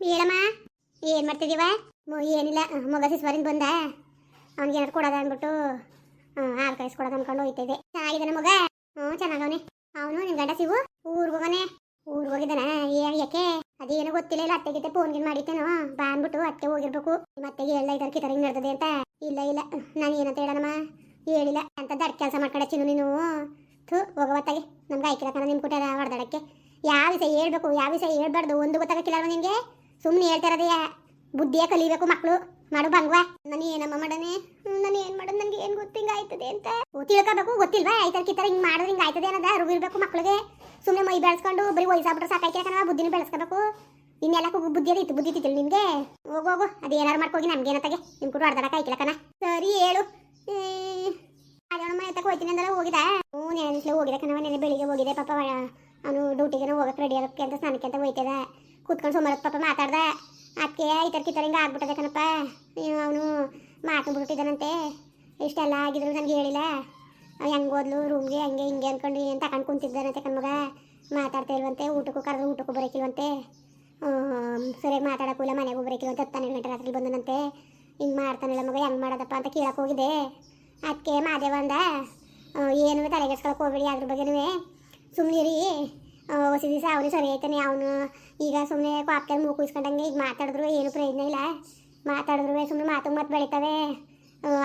ಹೇಳಮ್ಮ, ಏನು ಮಾಡ್ತಿದ್ದೀವ ಏನಿಲ್ಲ. ಮಗ ಸಿಸ್ವರಿಂದ ಬಂದ. ಅವ್ನಿಗೆ ಏನಾರು ಕೊಡೋದ ಅಂದ್ಬಿಟ್ಟು ಹಾಲು ಕಾಯಿಸ್ಕೊಡೋದು ಅನ್ಕೊಂಡು ಹೋಯ್ತಿದ್ದೆ ಚೆನ್ನಾಗಿದ್ದಾನೆ ಮಗ? ಹ್ಞೂ ಚೆನ್ನಾಗವನೆ. ಅವನು ನಿನ್ನ ಗಂಡ ಸಿಗು ಊರಿಗೆ ಹೋಗನೆ ಊರಿಗೆ ಹೋಗಿದ್ದಾನ? ಯಾಕೆ? ಅದೇನು ಗೊತ್ತಿಲ್ಲ, ಇಲ್ಲ ಅತ್ತೆ ಗಿತ್ತೆ ಫೋನ್ ಗಿನ್ ಮಾಡಿತ್ತೇನೋ ಬಾ ಅಂದ್ಬಿಟ್ಟು ಅತ್ತೆ ಹೋಗಿರ್ಬೇಕು. ಮತ್ತೆ ಎಲ್ಲ ಇದಾರ ಕಿತರ ಹಿಂಗೆ ನಡ್ದದೆ ಅಂತ? ಇಲ್ಲ ಇಲ್ಲ. ನಾನು ಏನಂತ ಹೇಳನಮ್ಮ? ಹೇಳಿಲ್ಲ. ಅಂತ ದಡ್ ಕೆಲಸ ಮಾಡ್ಕೊಂಡ ಚಿನ್ನು ನೀನು. ಥು ಹೋಗವತ್ತಾಗೆ ನಮ್ಗೆ ಆಯ್ಕಿಲ್ಲ ನಿಮ್ಮ ಕುಟ ಹೊಡೆದಾಡಕ್ಕೆ. ಯಾವ ವಿಷಯ ಹೇಳ್ಬೇಕು, ಯಾವ ವಿಷಯ ಹೇಳ್ಬಾರ್ದು? ಒಂದು ಗೊತ್ತಾಗಕ್ಕಿಲ್ಲ ನಿನ್ಗೆ ಸುಮ್ಮನೆ ಹೇಳ್ತಾರದೆಯಾ ಬುದ್ಧಿಯ ಕಲಿಬೇಕು ಮಕ್ಕಳು ಮಾಡು ಬಂಗ್ವಾ. ನಾನು ಏನಮ್ಮ ಮಾಡನೆ ನಾನು ಏನ್ ಮಾಡೋದು? ನನಗೆ ಏನ್ ಗೊತ್ತು? ಹಿಂಗ ಆಯ್ತದೆ ಅಂತ. ತಿಳ್ಕೊಬೇಕು, ಗೊತ್ತಿಲ್ವಾ? ಆಯ್ತಾರ ಕಿತ್ತರ ಹಿಂಗ್ ಮಾಡಿದ್ರೆ ಹಿಂಗ ಆಯ್ತದೆ ಅನ್ನೋದ? ಇರ್ಬೇಕು ಮಕ್ಕಳಿಗೆ ಸುಮ್ಮನೆ ಮೈ ಬೆಳೆಸ್ಕೊಂಡು ಬರೀ ವಯಸ್ಸಾಗ್ಬಿಟ್ರೆ ಸಾಕಾಯ್ಕೆ ಬುದ್ಧಿನ ಬೆಳೆಸ್ಕೋಬೇಕು. ಇನ್ನೆಲ್ಲ ಬುದ್ಧಿ ಇತ್ತು, ಬುದ್ಧಿ ಇತ್ತಿಲ್ಲ ನಿಮ್ಗೆ? ಹೋಗೋಗು ಹೋಗು. ಅದು ಏನಾರು ಮಾಡ್ಕೋಗಿ ನಮ್ಗೇನತ್ತಾಗೆ ನಿಮ್ ಕೂಡ ಹೊಡೆದಾಡಕ ಆಯ್ಕಿಲ್ಲ ಕಣ? ಸರಿ, ಹೇಳು. ಮನೆ ತಕ ಹೋಯ್ತೀನಿ ಅಂದ್ರೆ ಹೋಗಿದ ಹ್ಞೂ ನೆನೆ ಹೋಗಿದೆ ಕಣವ ನೆನೆ ಬೆಳಿಗ್ಗೆ ಹೋಗಿದೆ ಪಾಪ ಅವನು ಡ್ಯೂಟಿಗೆ ಹೋಗಕ್ಕೆ ರೆಡಿ ಆಗೋಕ್ಕೆ ಅಂತ, ಸ್ನಾನಕ್ಕೆ ಅಂತ ಹೋಯ್ತದ. ಕೂತ್ಕೊಂಡು ಸುಮ್ಮನೆ ಪಾಪ ಮಾತಾಡ್ದ. ಅದಕ್ಕೆ ಇತರ ಕಿತ್ತರ ಹಿಂಗೆ ಆಗ್ಬಿಟ್ಟದೆ ಕಣಪ್ಪ. ಅವನು ಮಾತಾಡ್ಬಿಟ್ಟಿದ್ದಾನಂತೆ ಇಷ್ಟೆಲ್ಲ ಆಗಿದ್ರು ನನಗೆ ಹೇಳಿಲ್ಲ. ಹೆಂಗೆ ಓದ್ಲು, ರೂಮ್ಗೆ ಹಂಗೆ ಹಿಂಗೆ ಅಂದ್ಕೊಂಡು ಏನು ತಗೊಂಡು ಕುಂತಿದ್ದಾನಂತೆ ಕಣ್ಮಗ ಮಾತಾಡ್ತಾ ಇಲ್ವಂತೆ, ಊಟಕ್ಕೂ ಕರೆದು ಊಟಕ್ಕೂ ಬರೋಕಿಲ್ವಂತೆ. ಸರಿಯಾಗಿ ಮಾತಾಡಕ್ಕೂ ಇಲ್ಲ, ಮನೆಗೂ ಬರೋಕಿಲ್ವಂತೆ, ಹತ್ತು ಹನ್ನೆರಡು ಗಂಟೆ ರಾತ್ರಿ ಬಂದನಂತೆ. ಹಿಂಗೆ ಮಾಡ್ತಾನಿಲ್ಲ ಮಗ, ಹೆಂಗೆ ಮಾಡೋದಪ್ಪ ಅಂತ ಕೇಳಕ್ಕೆ ಹೋಗಿದೆ ಅದಕ್ಕೆ ಮಾದೇವ ಅಂದ ಏನು ತಲೆಗೆಡ್ಸ್ಕೊಳಕ್ಕೆ ಹೋಗ್ಬೇಡಿ, ಅದ್ರ ಬಗ್ಗೆನೂ. ಸುಮ್ಮನಿರಿ ಹೊಸ ದಿವಸ ಅವನು ಸರಿ ಆಯ್ತಾನೆ. ಅವನು ಈಗ ಸುಮ್ಮನೆ ಕಾಪ್ಕಲ್ಲಿ ಮೂಗು ಕುಯ್ಸ್ಕೊಂಡಂಗೆ ಈಗ ಮಾತಾಡಿದ್ರು, ಏನು ಪ್ರಯೋಜನ ಇಲ್ಲ. ಮಾತಾಡಿದ್ರು ಸುಮ್ಮನೆ ಮಾತು ಮತ್ತೆ ಬೆಳಿತಾವೆ.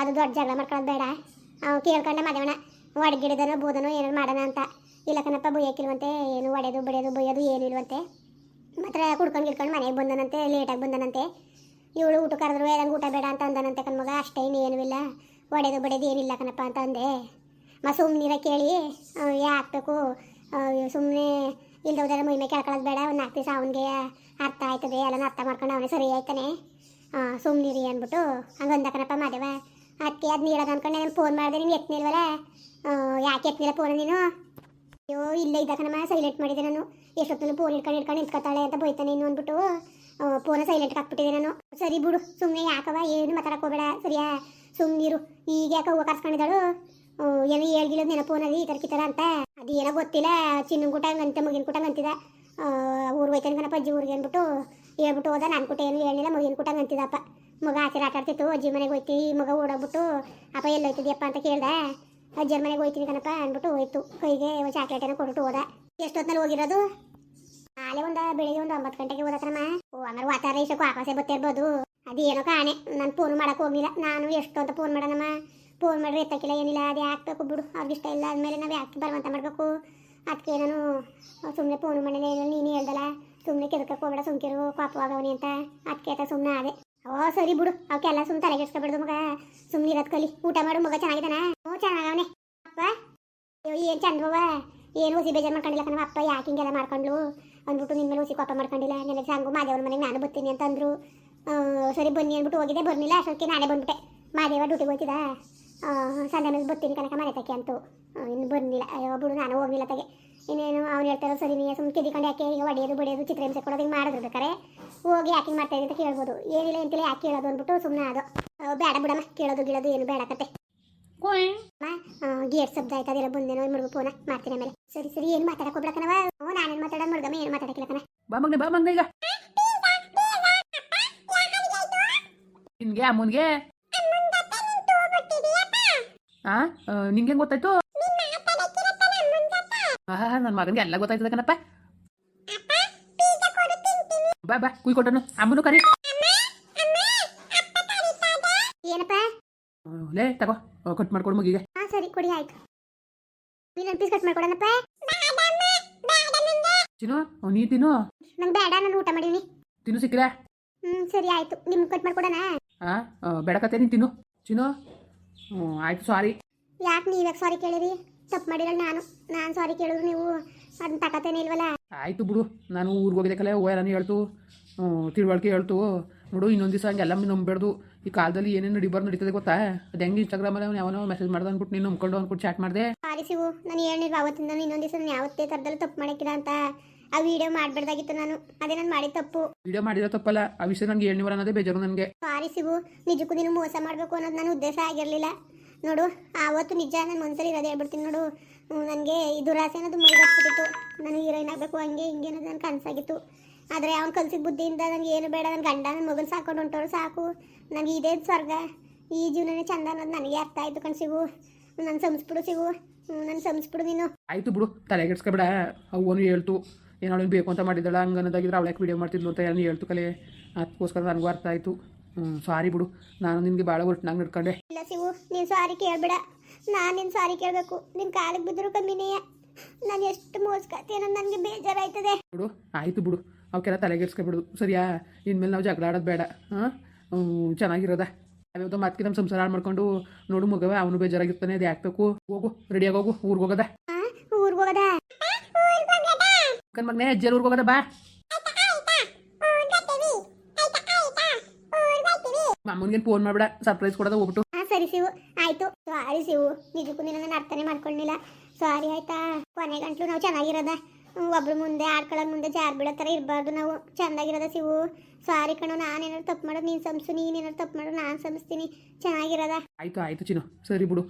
ಅದು ದೊಡ್ಡ ಜಗಳ ಮಾಡ್ಕೊಳ್ಳೋದು ಬೇಡ. ಅವ್ನು ಕೇಳ್ಕೊಂಡೆ ಮದವಣ ಒಡಗಿಡಿದನೋ ಬೂದನೋ ಏನಾರು ಮಾಡೋಣ ಅಂತ. ಇಲ್ಲ ಕಣಪ್ಪ, ಬುಯ್ಯಕ್ಕಿಲ್ವಂತೆ, ಏನು ಒಡೆಯೋದು ಬಡಿಯೋದು ಬುಯ್ಯೋದು ಏನು ಇಲ್ವಂತೆ. ಮಾತ್ರ ಕುಡ್ಕೊಂಡು ಗಿಡ್ಕೊಂಡು ಮನೆಗೆ ಬಂದನಂತೆ ಲೇಟಾಗಿ ಬಂದನಂತೆ. ಇವಳು ಊಟ ಕರೆದ್ರು ನಂಗೆ ಊಟ ಬೇಡ ಅಂತ ಅಂದನಂತೆ ಕಣ್ಮಗ ಅಷ್ಟೇ ಏನೂ ಇಲ್ಲ. ಒಡೆದು ಬಡಿಯೋದು ಏನಿಲ್ಲ ಕಣಪ್ಪ ಅಂತ ಅಂದೆ. ಮತ್ತು ಸುಮ್ಮನಿರ ಕೇಳಿ ಹಾಕ್ಬೇಕು ಸುಮ್ಮನೆ ಮೈ ಮಹಿಮೆ ಕೇಳ್ಕೊಳ್ಳೋದು ಬೇಡ. ಒಂದು ನಾಲ್ಕು ದಿವಸ ಅವನಿಗೆ ಅರ್ಥ ಆಯ್ತದೆ ಎಲ್ಲ ಅರ್ಥ ಮಾಡ್ಕೊಂಡು ಅವನೇ ಸರಿ ಆಯ್ತಾನೆ. ಸುಮ್ಮನಿರಿ ಅಂದ್ಬಿಟ್ಟು ಹಂಗೆ ಕಣಪ್ಪ ಮಾದೇವ. ಅದಕ್ಕೆ ಅದು ನೀಡೋದು ಅಂದ್ಕೊಂಡು ನಾನು ಫೋನ್ ಮಾಡಿದೆ, ನೀನು ಎತ್ನಿಲ್ವಲ್ಲ ಯಾಕೆ ಎತ್ನಿಲ್ಲ ಫೋನ್ ನೀನು? ಅಯ್ಯೋ, ಇಲ್ಲೇ ಇದ್ದ ಕಣಮ್ಮ ಸೈಲೆಂಟ್ ಮಾಡಿದೆ ನಾನು. ಎಷ್ಟೊತ್ತಲ್ಲಿ ಫೋನ್ ಇಟ್ಕೊಂಡು ಇಟ್ಕೊಂಡು ನಿಂತ್ಕೊತಾಳೆ ಅಂತ ಬೈತಾನೆ ಇನ್ನು ಅಂದ್ಬಿಟ್ಟು ಫೋನ ಸೈಲೆಂಟ್ ಹಾಕ್ಬಿಟ್ಟಿದೆ ನಾನು. ಸರಿ ಬಿಡು ಸುಮ್ಮನೆ ಯಾಕವ ಏನು ಮಾತಾಡೋಕೆ ಹೋಗಬೇಡ, ಸರಿಯಾ? ಸುಮ್ಮನಿರು ಈಗ ಯಾಕೆ ಹೂವು ಕರ್ಸ್ಕೊಂಡಿದ್ದಾಳು? ಏನೋ ಹೇಳ್ಗಿಲ್ಲ ನೆನಪು ಅನ್ನೋದು ಈ ಥರ ಕಿತ್ತರ ಅಂತ. ಅದು ಏನೋ ಗೊತ್ತಿಲ್ಲ ಚಿನ್ನ ಕೂಟ ಅಂತ, ಮಗಿನ ಕೂಟ ಅಂತಿದ. ಊರು ಹೋಯ್ತಾನೆ ಕಣಪ್ಪ, ಅಜ್ಜಿ ಊರಿಗೆ ಅಂದ್ಬಿಟ್ಟು ಹೇಳ್ಬಿಟ್ಟು ಹೋದ. ನಾನು ಕೂಟ ಏನು ಹೇಳಿಲ್ಲ ಮಗಿನ ಕೂಟ ಅಂತಿದ್ದಪ್ಪ ಮಗ ಆಚೆ ಆಟ ಆಡ್ತಿತ್ತು, ಅಜ್ಜಿ ಮನೆಗೆ ಹೋಯ್ತಿ, ಮಗ ಓಡೋಗ್ಬಿಟ್ಟು, ಅಪ್ಪ, ಎಲ್ಲಿ ಹೋಯ್ತಿದ್ಯಪ್ಪ? ಅಂತ ಕೇಳ್ದೆ. ಅಜ್ಜರ ಮನೆಗೆ ಹೋಯ್ತೀನಿ ಕಣಪ್ಪ ಅಂದ್ಬಿಟ್ಟು ಹೋಯ್ತು. ಕೈಗೆ ಚಾಕ್ಲೇಟ್ ಏನೋ ಕೊಟ್ಟು ಹೋದ. ಎಷ್ಟೊತ್ತಿನಲ್ಲಿ ಹೋಗಿರೋದು? ನಾಳೆ ಒಂದು, ಬೆಳಿಗ್ಗೆ ಒಂದು ಒಂಬತ್ತು ಗಂಟೆಗೆ ಹೋದತ್ರಮ್ಮ ಓ ಆಮೇಲೆ ವಾತಾವರಣ ಇಷ್ಟಕ್ಕೂ ಆಕಾಶ ಬತ್ತಿರ್ಬೋದು ಅದೇನೋ ಕಾಣೆ, ನಾನು ಫೋನ್ ಮಾಡೋಕೆ ಹೋಗಿಲ್ಲ ನಾನು ಎಷ್ಟು ಅಂತ ಫೋನ್ ಮಾಡೋಣಮ್ಮ. ಫೋನ್ ಮಾಡಿದ್ರೆ ಎತ್ತಕ್ಕಿಲ್ಲ, ಏನಿಲ್ಲ, ಅದು ಹಾಕ್ಬೇಕು ಬಿಡು. ಅವ್ರಿಗೆ ಇಷ್ಟ ಇಲ್ಲ ಆದಮೇಲೆ ನಾವು ಯಾಕೆ ಬರುವಂತ ಮಾಡಬೇಕು. ಅದಕ್ಕೆ ನಾನು ಸುಮ್ಮನೆ ಫೋನ್ ಮಾಡಲೇ ಇಲ್ಲ, ನೀನು ಹೇಳ್ದಲ್ಲ ಸುಮ್ಮನೆ ಹೋಗ್ಬೇಡ, ಸುಮ್ಕಿರು ಪಾಪವಾಗವನಿ ಅಂತ. ಅದಕ್ಕೆ ಆತ ಸುಮ್ಮನೆ ಅದೇ ಓ, ಸರಿ ಬಿಡು. ಅವಕ್ಕೆಲ್ಲ ಸುಮ್ಮನೆ ತಲೆಗೆಡ್ಸ್ಕೊಬಿಡ್ದು ಮಗ. ಸುಮ್ಮನೆ ಇರೋದು ಕಲಿ. ಊಟ ಮಾಡು, ಮಗ ಚೆನ್ನಾಗಿದ್ದಾನ? ಓ, ಚೆನ್ನಾಗವನೆ. ಅಪ್ಪ, ಅಯ್ಯೋ, ಏನು ಚಂದ್ರವ ಏನು ಹುಸಿ ಬೇಜಾರು ಮಾಡ್ಕೊಂಡಿಲ್ಲ ಕಣವ ಅಪ್ಪ, ಯಾಕೆ ಹಿಂಗೆಲ್ಲ ಮಾಡ್ಕೊಂಡ್ಲು? ಅಂದ್ಬಿಟ್ಟು ನಿನ್ನ ಮೇಲೆ ಹುಸಿ ಕೋಪ ಮಾಡ್ಕೊಂಡಿಲ್ಲ. ನೆನೆ ಸಾಂಗು ಮಾದೇವನ ಮನೆಗೆ ನಾನು ಬರ್ತೀನಿ ಅಂತಂದ್ರು. ಸರಿ ಬನ್ನಿ ಅಂದ್ಬಿಟ್ಟು ಹೋಗಿದ್ದೆ, ಬರ್ಲಿಲ್ಲ. ಅಷ್ಟೊತ್ತಿಗೆ ನಾನೇ ಬಂದ್ಬಿಟ್ಟೆ. ಮಾದೇವ ಡ್ಯೂಟಿಗೆ ಹೋಗ್ತಿದ್ದ ಸಂಡೆ ಮೇಲೆ ಬರ್ತೀನಿ ಕನಕ ಮನೆ ತಕ್ಕೆ ಅಂತೂ. ಇನ್ನು ಬರ್ಲಿಲ್ಲ. ಅಯ್ಯೋ ಬಿಡು ನಾನು ಹೋಗ್ಲಿಲ್ಲ ತಗೆ. ಇನ್ನೇನು ಅವ್ನು ಹೇಳ್ತಾರೋ ಸರಿ ನೀ ಸುಮ್ಮನೆ ಕೆದಿಕೊಂಡು ಯಾಕೆ ಈಗ ಒಡೆಯೋದು ಬಡಿಯೋದು ಚಿತ್ರಹಿಂಸೆ ಕೊಡೋದು ಹಿಂಗೆ ಮಾಡಿದ್ರು ಬೇಕಾರೆ ಹೋಗಿ ಯಾಕೆ ಹಿಂಗೆ ಮಾಡ್ತಾ ಅಂತ ಕೇಳ್ಬೋದು. ಏನಿಲ್ಲ ಅಂತಿಲ್ಲ ಯಾಕೆ ಕೇಳೋದು ಅಂದ್ಬಿಟ್ಟು ಸುಮ್ಮನೆ ಅದು. ಬೇಡ ಬಿಡಮ್ಮ ಕೇಳೋದು ಗಿಳೋದು ಏನು ಬೇಡ ಕತೆ. ಗೇಟ್ ಶಬ್ದ ಆಯ್ತು ಅದೆಲ್ಲ ಬಂದೇನೋ ಮುಡುಗು ಫೋನ ಮಾಡ್ತೀನಿ ಮೇಲೆ ಸರಿ ಸರಿ ಏನು ಮಾತಾಡಕ್ ಹೋಗ್ಬೇಕನವ ಓ ನಾನೇನು ಮಾತಾಡೋದು ಮುಡುಗಮ್ಮ ಏನು ಮಾತಾಡಕ್ಕಿಲ್ಲ ಕಣ. ಬಾ ಮಗ್ನೆ ಬಾ ಮಗ್ನೆ ಈಗ. ನಿನ್ಗೆ ಅಮ್ಮನ್ಗೆ? ಆ ನಿಂಗೆ ಹೆಂಗ್ ಗೊತ್ತಾಯ್ತು? ಆಹಾ ನನ್ನ ಮಗನಿಗೆ ಎಲ್ಲ ಗೊತ್ತಾಯ್ತದ ಕಣಪ್ಪ. ಬಾ ಬಾ ಕುಯ್ ಕೊಟ್ಟನು ಅಮ್ಮನು ಕರಿ. ಏನಪ್ಪ? ಲೇ ತಗೋ ಕಟ್ ಮಾಡ್ಕೊಡು ಮಗಿಗೆ. ಹಾ ಸರಿ ಕೊಡಿ ಆಯ್ತು. ನೀನು ಪೀಸ್ ಕಟ್ ಮಾಡ್ಕೊಡಣಪ್ಪ. ತಿನ್ನು ನೀ ತಿನ್ನು. ನಂಗೆ ಬೇಡ ನಾನು ಊಟ ಮಾಡೀನಿ. ತಿನ್ನು ಸಿಕ್ಕಿಲ್ಲ ಹ್ಮ್ ಸರಿ ಆಯ್ತು. ನಿಮ್ಗೆ ಕಟ್ ಮಾಡ್ಕೊಡೋಣ. ಹಾ ಬೇಡ ಕತೆ ನೀನು ತಿನ್ನು. ಚಿನ್ನು. ಹ್ಞೂ ಆಯ್ತು ಸಾರಿ ಯಾಕೆ ನೀವ್ಯಾಕೆ ಸಾರಿ ಕೇಳಿರಿ ತಪ್ಪು ಮಾಡಿರಲ್ಲ ನಾನು. ನಾನು ಸಾರಿ ಕೇಳಿದ್ರು ನೀವು. ಅದನ್ನ ತಕತೇನೆ ಇಲ್ವಲ್ಲ? ಆಯಿತು ಬಿಡು ನಾನು ಊರಿಗೆ ಹೋಗಿದ್ದಕ್ಕಲ್ಲ ಓಯರನ್ನು ಹೇಳ್ತು. ತಿಳುವಳಿಕೆ ಹೇಳ್ತು. ನೋಡು ಇನ್ನೊಂದು ದಿವಸ ಹಂಗೆಲ್ಲ ನಂಬಬೇಡ್ದು. ಈ ಕಾಲದಲ್ಲಿ ಏನೇನು ನಡಿಬಾರ್ದು ನಡೀತದೆ ಗೊತ್ತಾ? ಅದು ಹೆಂಗೆ ಇನ್ಸ್ಟಾಗ್ರಾಮಲ್ಲಿ ಅವನು ಯಾವನೋ ಮೆಸೇಜ್ ಮಾಡ್ದೆ ಅಂದ್ಬಿಟ್ಟು ನೀನು ನಂಬ್ಕೊಂಡು ಅಂದ್ಬಿಟ್ಟು ಚಾಟ್ ಮಾಡಿದೆ. ಸಾರಿ ಸಿಗು ನಾನು ಹೇಳಿಲ್ವ ಅವತ್ತಿಂದ ನಾನು ಇನ್ನೊಂದು ದಿವಸ ನಾನು ಯಾವತ್ತೇ ಥರದಲ್ಲಿ ತಪ್ಪು ಮಾಡಕ್ಕಿಲ್ಲ ಅಂತ. ಆ ವಿಡಿಯೋ ಮಾಡ್ಬೇಡ್ದಾಗಿತ್ತು ನಾನು. ಅದೇ ನಾನು ಮಾಡಿದ ತಪ್ಪು. ವಿಡಿಯೋ ಮಾಡಿರೋ ತಪ್ಪಲ್ಲ ಆ ವಿಷಯ ನನಗೆ ಹೇಳಿ ಅನ್ನೋದೇ ಬೇಜಾರು ನನಗೆ. ಸಾರಿ ಸಿಗು ನಿಜಕ್ಕೂ ನೀನು ಮೋಸ ಮಾಡಬೇಕು ಅನ್ನೋದು ನನ್ನ ಉದ್ದೇಶ ಆಗಿರಲಿಲ್ಲ. ನೋಡು ಆವತ್ತು ನಿಜ ನಾನು ಮನಸ್ಸಲ್ಲಿ ಇರೋದು ಹೇಳ್ಬಿಡ್ತೀನಿ ನೋಡು. ನನಗೆ ಇದು ದುರಾಸೆ ಅನ್ನೋದು ಮೈ ಬರ್ತಿತ್ತು ನಾನು ಹೀರೋಯಿನ್ ಆಗಬೇಕು ಹಂಗೆ ಹಿಂಗೆ ಅನ್ನೋದು ನನ್ನ ಕನಸಾಗಿತ್ತು. ಆದರೆ ಅವ್ನು ಕಲ್ಸಿದ ಬುದ್ಧಿಯಿಂದ ನನಗೆ ಏನು ಬೇಡ ನನ್ನ ಗಂಡ ನನ್ನ ಮಗನ ಸಾಕೊಂಡು ಹೊಂಟವ್ರು ಸಾಕು. ನನಗೆ ಇದೇ ಸ್ವರ್ಗ. ಈ ಜೀವನನೇ ಚಂದ ಅನ್ನೋದು ನನಗೆ ಅರ್ಥ ಆಯಿತು ಕಣ್ ಸಿಗು ನನ್ನ ಸಂಸ್ಬಿಡು ಸಿಗು ನನ್ನ ಸಂಸ್ಬಿಡು ನೀನು. ಆಯಿತು ಬಿಡು ತಲೆಗೆಡ್ಸ್ಕೊಬೇಡ. ಅವನು ಹೇಳ್ತು. ಏನೋ ಬೇಕು ಅಂತ ಮಾಡಿದ್ದಾಳೆ ಹಂಗೆ ಅನ್ನೋದಾಗಿದ್ರೆ ಅವಳಕ್ಕೆ ವೀಡಿಯೋ ಮಾಡ್ತಿದ್ಲು ಅಂತ ಏನು ಹೇಳ್ತು ಕಲೆ. ಅದಕ್ಕೋಸ್ಕರ ನನಗೂ ಅರ್ಥ ಆಯಿತು. ಸಾರಿ ಬಿಡು. ನಾನು ನಿನಗೆ ಭಾಳ ಒಟ್ಟಿನಾಗ ನಡ್ಕೊಂಡೆ. ಇಲ್ಲ ಸಿವು ನೀನು ಸಾರಿ ಕೇಳಬೇಡ. ನಾನು ನಿನ್ನ ಸಾರಿ ಕೇಳಬೇಕು. ನಿನ್ನ ಕಾಲಿಗೆ ಬಿದ್ದರೂ ಕಮ್ಮಿನೇ. ನಾನು ಎಷ್ಟು ಮೋಸ್ಕತ್ತೀನಿ ನನಗೆ ಬೇಜಾರಾಯ್ತದೆ. ಬಿಡು ಆಯಿತು ಬಿಡು. ಅವಕ್ಕೆಲ್ಲ ತಲೆಗೆಡ್ಸ್ಕೊಬಿಡು ಸರಿಯಾ? ಇನ್ಮೇಲೆ ನಾವು ಜಗಳ ಆಡೋದು ಬೇಡ. ಹಾಂ? ಚೆನ್ನಾಗಿರೋದ? ಯಾವ್ಯಾವ್ದೋ ಮತ್ತೆ ನಮ್ಮ ಸಂಸಾರ ಹಾಳು ಮಾಡ್ಕೊಂಡು ನೋಡು ಮಗವ ಅವನು ಬೇಜಾರಾಗಿರ್ತಾನೆ ಅದು ಯಾಕಬೇಕು ಹೋಗು ರೆಡಿಯಾಗಿ ಹೋಗು ಊರಿಗೆ ಹೋಗೋದ. ಕಣ್ ಮಗನೇ ಅಜ್ಜಲ್ಲಿ ಊರಿಗೆ ಹೋಗೋದ ಬಾ. ಅಮ್ಮನಿಗೆ ಫೋನ್ ಮಾಡ್ಬೇಡ ಸರ್ಪ್ರೈಸ್ ಕೊಡೋದ ಹೋಗ್ಬಿಟ್ಟು. ಸರಿ ಶಿವು. ಆಯ್ತು. ಸಾರಿ ಶಿವು. ನಿಜಕ್ಕೂ ನಿನ್ನ ಅರ್ಥನೇ ಮಾಡ್ಕೊಳ್ಳಿಲ್ಲ ಸಾರಿ ಆಯ್ತಾ. ಕೊನೆ ಗಂಟ್ಲು ನಾವು ಚೆನ್ನಾಗಿರೋದ. ಒಬ್ರು ಮುಂದೆ ಆಡ್ಕೊಳ್ಳೋ ಮುಂದೆ ಜಾರ್ ಬಿಡೋ ಥರ ಇರಬಾರ್ದು ನಾವು. ಚೆಂದಾಗಿರೋದ ಶಿವು. ಸಾರಿ ಕಣೋ ನಾನೇನಾದ್ರು ತಪ್ಪು ಮಾಡೋದು ನೀನು ಸಂಸು ನೀನೇನಾದ್ರು ತಪ್ಪು ಮಾಡೋದು ನಾನು ಸಂಸ್ತೀನಿ. ಚೆನ್ನಾಗಿರೋದ. ಆಯ್ತು ಆಯ್ತು ಚಿನ್ನು. ಸರಿ ಬಿಡು.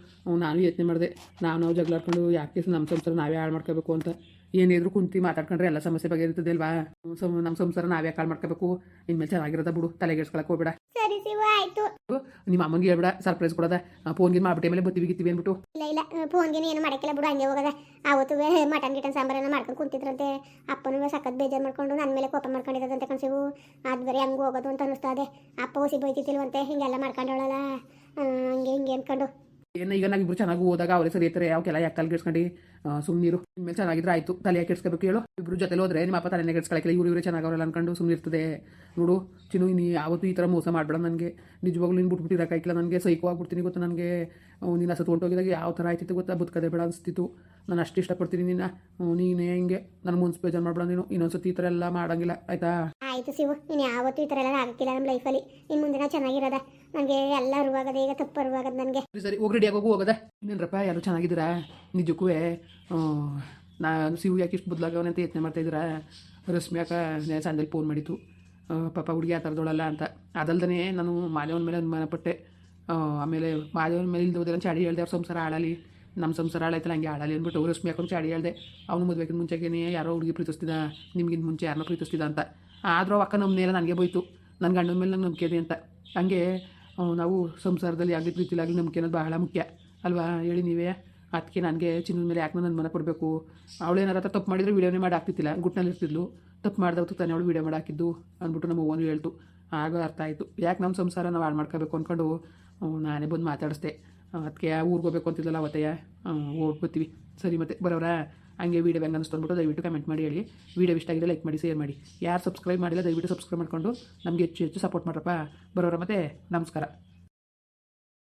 ನಾನು ಯೋಚನೆ ಮಾಡಿದೆ. ನಾವು ನಾವು ಜಗಳಾಡ್ಕೊಂಡು ಯಾಕೆ ನಮ್ಮ ಸಂಸಾರ ನಾವೇ ಹಾಳು ಮಾಡ್ಕೋಬೇಕು ಅಂತ. ಏನಿದ್ರು ಕುಂತಿ ಮಾತಾಡ್ಕೊಂಡ್ರೆ ಎಲ್ಲ ಸಮಸ್ಯೆ ಬಗೆಹರಿತದೆ ಅಲ್ವಾ? ನಮ್ ನಮ್ಮ ಸಂಸಾರ ನಾವೇ ಕಾಲ್ ಮಾಡ್ಕೋಬೇಕು. ಇನ್ಮೇಲೆ ಚೆನ್ನಾಗಿರೋದ ಬಿಡು ತಲೆಗೆಡ್ಸ್ಕೊಳಕ್ ಹೋಗ್ಬೇಡ. ಸರಿ ಶಿವು ಆಯ್ತು. ನಿಮ್ಮ ಅಮ್ಮನಿಗೆ ಹೇಳ್ಬೇಡ ಸರ್ಪ್ರೈಸ್ ಕೊಡೋದ. ಫೋನ್ಗೆ ಮಾಡ್ಬಿಟ್ಟೆ ಮೇಲೆ ಬತ್ತಿ ಗಿತ್ತೀವಿ ಅನ್ಬಿಟ್ಟು. ಇಲ್ಲ ಇಲ್ಲ ಫೋನ್ಗೆ ಏನು ಮಾಡಕ್ಕಿಲ್ಲ ಬಿಡು ಹಂಗೆ ಹೋಗದ. ಆವತ್ತು ಮಟನ್ ಗಿಟನ್ ಸಾಂಬಾರನ್ನ ಮಾಡ್ಕೊಂಡು ಕುಂತಿದ್ರಂತೆ. ಅಪ್ಪನೂ ಸಖತ್ ಬೇಜಾರು ಮಾಡ್ಕೊಂಡು ನನ್ನ ಮೇಲೆ ಕೋಪ ಮಾಡ್ಕೊಂಡಿರೋದಂತೆ ಕನ್ಸಿವು ಅದು ಬರೀ ಹಂಗೆ ಹೋಗೋದು ಅಂತ ಅನ್ನಿಸ್ತಾ ಅದೇ ಅಪ್ಪ ಹೊಸಿ ಬೈತಿತ್ತಿಲ್ವಂತೆ ಹಿಂಗೆಲ್ಲ ಮಾಡ್ಕೊಂಡವಳಲ್ಲ. ಹಂಗೆ ಹಿಂಗೆ ಅನ್ಕೊಂಡು. ಏನು ಈಗ ನಾವಿಬ್ರು ಚೆನ್ನಾಗಿ ಹೋದಾಗ ಅವರೇ ಸರಿ ಇರ್ತಾರೆ ಅವಕ್ಕೆಲ್ಲ ಯಾಕೆ ಕಲ್ಗಿಡ್ಸ್ಕೊಂಡು ಸುಮ್ಮನಿರು ಇನ್ಮೇಲೆ ಚೆನ್ನಾಗಿದ್ರೆ ಆಯ್ತು. ತಲೆ ಕೆಡ್ಸ್ಕೋಬೇಕು ಹೇಳು. ಇಬ್ರು ಜೊತೆಲಿ ಹೋದ್ರೆ ನಿಮ್ಮ ಅಪ್ಪ ತಲೆನೇ ಕೆಡ್ಸ್ಕೊಳಕ್ಕೆ ಇವ್ರು ಇವರೇ ಚೆನ್ನಾಗವ್ರಲ್ಲ ಅನ್ಕೊಂಡು ಇರ್ತದೆ ನೋಡು ಚಿನ್ನು ನೀ ಯಾವತ್ತೂ ಈ ಥರ ಮೋಸ ಮಾಡಬೇಡ ನನಗೆ. ನಿಜವಾಗ್ಲೂ ನೀನು ಬಿಟ್ಬಿಟ್ಟಿರೋಕ್ಕಾಗಿಲ್ಲ ನನಗೆ. ಸೈಕೋ ಆಗ್ಬಿಡ್ತೀನಿ ಗೊತ್ತಾ ನನಗೆ. ನೀನು ಹಸತ್ ಹೊಂಟೋಗಿದಾಗ ಯಾವ ಥರ ಆಯ್ತಿತ್ತು ಗೊತ್ತಾ? ಬದುಕದೆ ಬೇಡ ಅನಿಸ್ತಿತ್ತು. ನಾನು ಅಷ್ಟು ಇಷ್ಟಪಡ್ತೀನಿ ನಿನ್ನ. ನೀನೇ ಹಿಂಗೆ? ನನ್ನ ಮುನ್ಸ್ ಬೇಜಾರು ಮಾಡ್ಬೇಡ ನೀನು. ಇನ್ನೊಂದ್ಸತಿ ಈ ಥರ ಎಲ್ಲ ಮಾಡಂಗಿಲ್ಲ. ಆಯ್ತಾ? ಆಯಿತು ಶಿವು. ನೀನು ಯಾವತ್ತೂ ಈ ಥರ ಎಲ್ಲ ಆಗಕ್ಕಿಲ್ಲ ನಮ್ಮ ಲೈಫಲ್ಲಿ. ನಿನ್ನ ಮುಂದಿನ ಚೆನ್ನಾಗಿರೋದ. ನನಗೆ ಎಲ್ಲ ಅರುವಾಗದೆ ಈಗ ತಪ್ಪು ಅರುವಾಗದು ನನಗೆ. ಸರಿ ಸರಿ. ಹೋಗಿ ರೆಡಿಯಾಗಿ ಹೋಗು ಹೋಗದ. ಇನ್ನೇನ್ರಪ್ಪ ಯಾರು ಚೆನ್ನಾಗಿದ್ದೀರಾ? ನಿಜಕ್ಕೂ ನಾನು ಸಿವು ಯಾಕೆ ಇಷ್ಟು ಬದಲಾಗವನೆ ಅಂತ ಯತ್ನೆ ರಶ್ಮಿ ಅಕ್ಕ ನೇ ಸಂಜೆಲಿ ಫೋನ್ ಮಾಡಿತ್ತು ಪಾಪ ಹುಡುಗಿ ಆ ಥರದೊಳಲ್ಲ ಅಂತ. ಅದಲ್ದೇ ನಾನು ಮಾದೇವನ ಮೇಲೆ ಅನುಮಾನ ಪಟ್ಟೆ. ಆಮೇಲೆ ಮಾದೇವನ ಮೇಲೆ ಇಲ್ದ ಹೋದ್ರೆ ಚಾಡಿ ಹೇಳ್ದೆ, ಅವ್ರ ಸಂಸಾರ ಆಳಲಿ ನಮ್ಮ ಸಂಸಾರ ಹಾಳಾಯ್ತಲ್ಲ, ಹಂಗೆ ಆಳಲಿ ಅಂದ್ಬಿಟ್ಟು ರಶ್ಮಿ ಹಾಕೊಂಡು ಚಾಡಿ ಹೇಳ್ದೆ. ಅವನು ಮದುವೆಗಿಂತ ಮುಂಚೆಗೇನೆ ಯಾರೋ ಹುಡುಗಿ ಪ್ರೀತಿಸ್ತಿದ್ದ ನಿಮಗಿಂತ ಮುಂಚೆ ಯಾರನ್ನೋ ಪ್ರೀತಿಸ್ತಿದ್ದ ಅಂತ. ಆದರೂ ಅಕ್ಕ ನಮ್ಮನೇಲ ನನಗೆ ಬೋಯ್ತು. ನನ್ನ ಗಂಡನ ಮೇಲೆ ನಂಗೆ ನಂಬಿಕೆ ಇದೆ ಅಂತ. ಹಂಗೆ ನಾವು ಸಂಸಾರದಲ್ಲಿ ಆಗಲಿ ಪ್ರೀತಿಲಾಗಲಿ ನಂಬಿಕೆ ಅನ್ನೋದು ಬಹಳ ಮುಖ್ಯ. ಅಲ್ವಾ ಹೇಳಿ ನೀವೇ? ಅದಕ್ಕೆ ನನಗೆ ಚಿನ್ನದ ಮೇಲೆ ಯಾಕೆ ನನ್ನ ಮನ ಕೊಡಬೇಕು. ಅವಳು ಏನಾರ ಹತ್ರ ತಪ್ಪು ಮಾಡಿದರೆ ವೀಡಿಯೋನೇ ಮಾಡಿ ಹಾಕ್ತಿತ್ತಿಲ್ಲ ಗುಟ್ನಲ್ಲಿ ಇರ್ತಿದ್ಲು ತಪ್ಪು ಮಾಡ್ದವತ್ತು ತಾನೇ ಅವಳು ವೀಡಿಯೋ ಮಾಡಿ ಹಾಕಿದ್ದು ಅಂದ್ಬಿಟ್ಟು ನಮ್ಮ ಓನು ಹೇಳ್ತು. ಆಗ ಅರ್ಥ ಆಯಿತು. ಯಾಕೆ ನಮ್ಮ ಸಂಸಾರ ನಾವು ಹಾಳು ಮಾಡ್ಕೋಬೇಕು ಅಂದ್ಕೊಂಡು ನಾನೇ ಬಂದು ಮಾತಾಡಿಸ್ದೆ. ಅದಕ್ಕೆ ಊರಿಗೆ ಹೋಗ್ಬೇಕು ಅಂತಿದ್ದಲ್ಲ ಅವತ್ತಯ್ಯ. ಹೋಗ್ಬೋತೀವಿ ಸರಿ ಮತ್ತೆ ಬರೋರಾ ಹಂಗೆ ವೀಡಿಯೋ ಹೆಂಗೆ ಅನಿಸ್ತು ಅಂದ್ಬಿಟ್ಟು ದಯವಿಟ್ಟು ಕಮೆಂಟ್ ಮಾಡಿ ಹೇಳಿ. ವೀಡಿಯೋ ಇಷ್ಟ ಆಗಿದೆ ಲೈಕ್ ಮಾಡಿ ಶೇರ್ ಮಾಡಿ. ಯಾರು ಸಬ್ಸ್ಕ್ರೈಬ್ ಮಾಡಿಲ್ಲ ದಯವಿಟ್ಟು ಸಬ್ಸ್ಕ್ರೈಬ್ ಮಾಡ್ಕೊಂಡು ನಮಗೆ ಹೆಚ್ಚು ಹೆಚ್ಚು ಸಪೋರ್ಟ್ ಮಾಡ್ರಪ್ಪ. ಬರೋರ ಮತ್ತೆ ನಮಸ್ಕಾರ.